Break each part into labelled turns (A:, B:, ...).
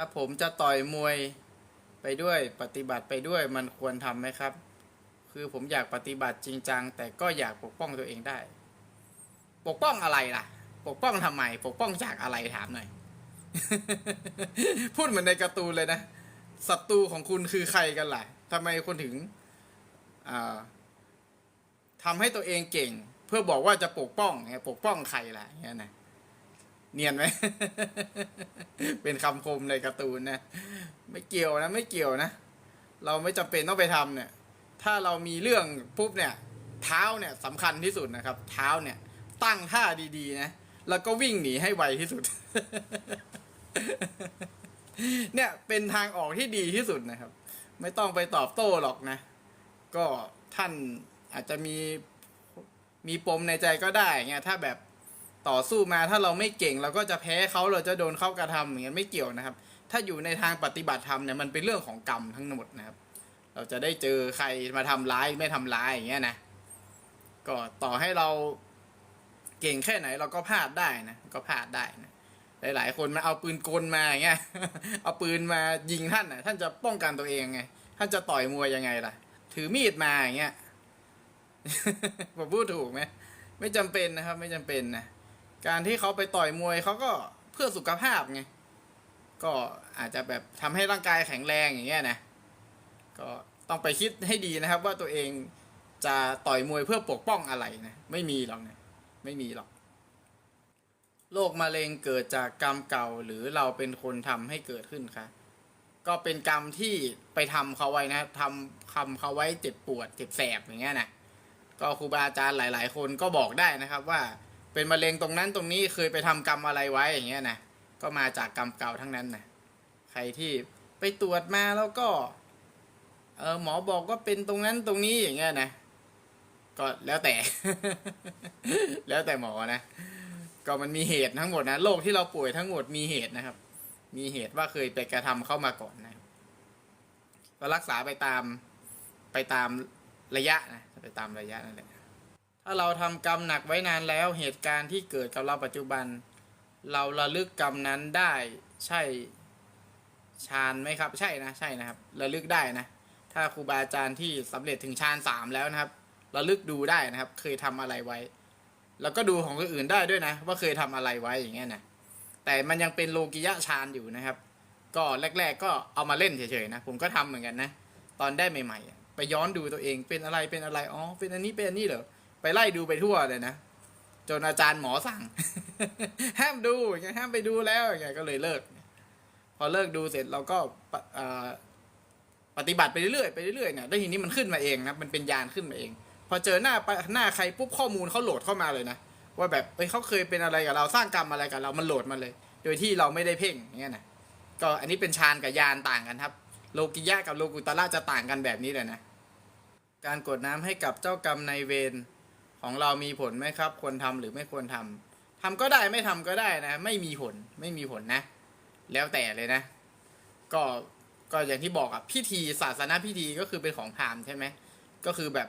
A: ถ้าผมจะต่อยมวยไปด้วยปฏิบัติไปด้วยมันควรทำไหมครับ คือผมอยากปฏิบัติจริงจัง แต่ก็อยากปกป้องตัวเองได้ ปกป้องอะไรล่ะ ปกป้องทำไม ปกป้องจากอะไรถามหน่อย พูดเหมือนในการ์ตูนเลยนะศัตรูของคุณคือใครกันล่ะทำไมคุณถึงทำให้ตัวเองเก่ง เพื่อบอกว่าจะปกป้องไงปกป้องใครล่ะเงี้ยนะ เนียนไหม เป็นคำคมในการ์ตูนนะ ไม่เกี่ยวนะ ไม่เกี่ยวนะ เราไม่จำเป็นต้องไปทำเนี่ย ถ้าเรามีเรื่องปุ๊บเนี่ย เท้าเนี่ยสำคัญที่สุดนะครับ เท้าเนี่ย ตั้งท่าดีๆนะ แล้วก็วิ่งหนีให้ไวที่สุด เนี่ยเป็นทางออกที่ดีที่สุดนะครับ ไม่ต้องไปตอบโต้หรอกนะ ก็ท่านอาจจะมีมีปมในใจก็ได้เงี้ยถ้าแบบ ต่อสู้มาถ้าเราไม่เก่งเราก็จะแพ้เขาเราจะโดนเขากระทำอย่างเงี้ไม่เกี่ยวนะครับ ถ้าอยู่ในทางปฏิบัติธรรมเนี่ยมันเป็นเรื่องของกรรมทั้งหมดนะครับ เราจะได้เจอใครมาทำร้ายไม่ทำร้ายอย่างเงี้ยนะก็ต่อให้เราเก่งแค่ไหนเราก็พลาดได้นะก็พลาดได้นะหลายๆ คนมาเอาปืนกลมาอย่างเงี้ยเอาปืนมายิงท่านน่ะท่านจะป้องกันตัวเองไงท่านจะต่อยมวยยังไงล่ะ ถือมีดมาอย่างเงี้ยผมพูดถูกไหมไม่จำเป็นนะครับ ไม่จำเป็นนะ การที่เขาไปต่อยมวยเขาก็เพื่อสุขภาพไง ก็อาจจะแบบทำให้ร่างกายแข็งแรงอย่างเงี้ยนะ ก็ต้องไปคิดให้ดีนะครับ ว่าตัวเองจะต่อยมวยเพื่อปกป้องอะไรนะ ไม่มีหรอกนะ ไม่มีหรอก โรคมะเร็งเกิดจากกรรมเก่าหรือเราเป็นคนทำให้เกิดขึ้นคะก็เป็นกรรมที่ไปทำเขาไว้นะทำทำเขาไว้เจ็บปวดเจ็บแสบอย่างเงี้ยนะ ก็ครูบาอาจารย์หลาย ๆ คนก็บอกได้นะครับว่า เป็นมะเร็งตรงนั้นตรงนี้เคยไปทำกรรมอะไรไว้อย่างเงี้ยนะก็มาจากกรรมเก่าทั้งนั้นนะใครที่ไปตรวจมาแล้วก็เออหมอบอกว่าเป็นตรงนั้นตรงนี้อย่างเงี้ยนะก็แล้วแต่ แล้วแต่หมอนะ ก็มันมีเหตุทั้งหมดนะโรคที่เราป่วยทั้งหมดมีเหตุนะครับ มีเหตุว่าเคยไปกระทำเข้ามาก่อนนะก็รักษาไปตามไปตามระยะนะไปตามระยะนั่นแหละ ถ้าเราทำกรรมหนักไว้นานแล้วเหตุการณ์ที่เกิดกับเราปัจจุบัน เราระลึกกรรมนั้นได้ใช่ฌานไหมครับ ใช่นะใช่นะครับระลึกได้นะ ถ้าครูบาอาจารย์ที่สำเร็จถึงฌานสามแล้วนะครับระลึกดูได้นะครับ เคยทำอะไรไว้ แล้วก็ดูของคนอื่นได้ด้วยนะ ว่าเคยทำอะไรไว้อย่างเงี้ยนะแต่มันยังเป็นโลกิยะฌานอยู่นะครับ ก็แรก ๆ ก็เอามาเล่นเฉยๆนะผมก็ทำเหมือนกันนะ ตอนได้ใหม่ ๆ ไปย้อนดูตัวเองเป็นอะไรเป็นอะไรอ๋อเป็นอันนี้เป็นอันนี้เหรอ ไปไล่ดูไปทั่วเลยนะ จนอาจารย์หมอสั่ง ห้ามดูอย่างเงี้ยห้ามไปดูแล้วอย่างเงี้ยก็เลยเลิก พอเลิกดูเสร็จเราก็ปฏิบัติไปเรื่อยๆไปเรื่อยๆเนี่ยแล้วทีนี้มันขึ้นมาเองนะมันเป็นยานขึ้นมาเอง พอเจอหน้าหน้าใครปุ๊บข้อมูลเขาโหลดเข้ามาเลยนะว่าแบบเอ้ยเขาเคยเป็นอะไรกับเราสร้างกรรมอะไรกับเรามันโหลดมาเลย โดยที่เราไม่ได้เพ่งอย่างเงี้ยนะก็อันนี้เป็นฌานกับยานต่างกันครับ โลกิยะกับโลกุตละจะต่างกันแบบนี้เลยนะ การกดน้ำให้กับเจ้ากรรมนายเวร ของเรามีผลไหมครับ ควรทำหรือไม่ควรทำทำก็ได้ไม่ทำก็ได้นะ ไม่มีผลไม่มีผลนะ แล้วแต่เลยนะ ก็ก็อย่างที่บอกอะพิธีศาสนาพิธีก็คือเป็นของพราหมณ์ใช่ไหมก็คือแบบ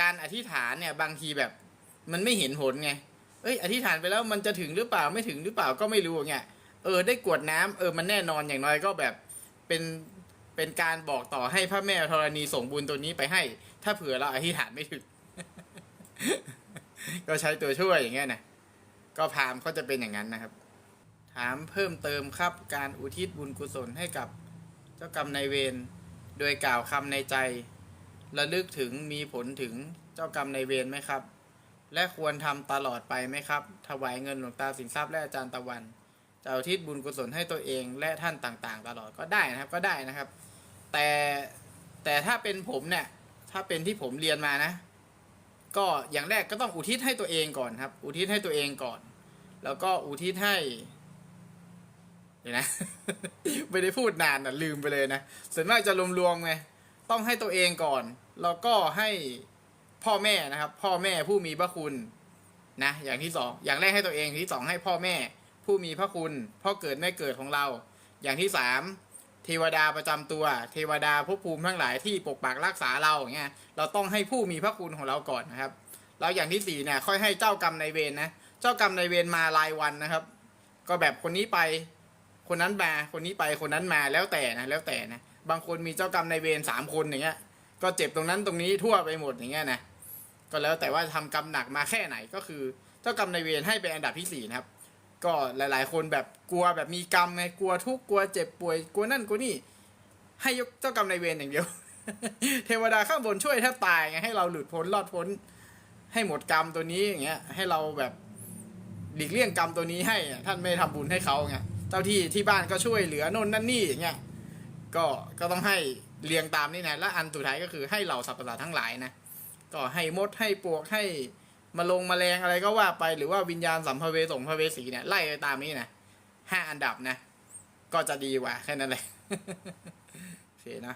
A: การอธิษฐานเนี่ยบางทีแบบมันไม่เห็นผลไง เอ้ยอธิษฐานไปแล้วมันจะถึงหรือเปล่าไม่ถึงหรือเปล่าก็ไม่รู้ไงเออได้กวดน้ำเออมันแน่นอนอย่างน้อยก็แบบเป็นเป็นการบอกต่อให้พระแม่ธรณีส่งบุญตัวนี้ไปให้ ถ้าเผื่อเราอธิษฐานไม่ถึง ก็ใช้ตัวช่วยอย่างเงี้ยนะก็พามเขาจะเป็นอย่างนั้นนะครับ ถามเพิ่มเติมครับการอุทิศบุญกุศลให้กับเจ้ากรรมนายเวรโดยกล่าวคำในใจระลึกถึงมีผลถึงเจ้ากรรมนายเวรไหมครับ และควรทำตลอดไปไหมครับ ถวายเงินหลวงตาสินทรัพย์และอาจารย์ตะวันจะอุทิศบุญกุศลให้ตัวเองและท่านต่างๆ ตลอดก็ได้นะครับก็ได้นะครับ แต่แต่ถ้าเป็นผมเนี่ยถ้าเป็นที่ผมเรียนมานะ ก็อย่างแรกก็ต้องอุทิศให้ตัวเองก่อนครับ อุทิศให้ตัวเองก่อน แล้วก็อุทิศให้เดี๋ยวนะ ไม่ได้พูดนานนะลืมไปเลยนะส่วนมากจะรวมๆไงต้องให้ตัวเองก่อน แล้วก็ให้พ่อแม่นะครับ พ่อแม่ผู้มีพระคุณนะอย่างที่สองอย่างแรกให้ตัวเองที่สองให้พ่อแม่ ผู้มีพระคุณพ่อเกิดแม่เกิดของเรา อย่างที่สาม เทวดาประจำตัว เทวดาภพภูมิทั้งหลายที่ปกปักรักษาเราอย่างเงี้ยเราต้องให้ผู้มีพระคุณของเราก่อนนะครับแล้วอย่างที่สี่เนี่ยค่อยให้เจ้ากรรมในเวรนะเจ้ากรรมในเวรมารายวันนะครับ ก็แบบคนนี้ไปคนนั้นมาคนนี้ไปคนนั้นมาแล้วแต่นะแล้วแต่นะบางคนมีเจ้ากรรมในเวรสามคนอย่างเงี้ย ก็เจ็บตรงนั้นตรงนี้ทั่วไปหมดอย่างเงี้ยนะก็แล้วแต่ว่าทำกรรมหนักมาแค่ไหนก็คือ เจ้ากรรมในเวรให้เป็นอันดับที่สี่นะครับ ก็หลาย ๆ คนแบบกลัวแบบมีกรรมไงกลัวทุกข์กลัวเจ็บป่วยกลัวนั่นกลัวนี่ ให้ยกเจ้ากรรมนายเวรอย่างเดียว เทวดาข้างบนช่วยแทบตายไงให้เราหลุดพ้นรอดพ้น ให้หมดกรรมตัวนี้อย่างเงี้ย ให้เราแบบหลีกเลี่ยงกรรมตัวนี้ให้ท่านไม่ทำบุญให้เขาไงเจ้าที่ที่บ้านก็ช่วยเหลือโน่นนั่นนี่อย่างเงี้ยก็ก็ต้องให้เรียงตามนี่นะและอันสุดท้ายก็คือให้เหล่าสัตว์ปะลาดทั้งหลายนะก็ให้มดให้ปลวกให้ มาลงมาแรงอะไรก็ว่าไปหรือว่าวิญญาณสัมภเวสงภเวสีเนี่ยไล่ไปตามนี้นะห้าอันดับนะ ก็จะดีกว่าแค่นั้นเลยโอเคนะ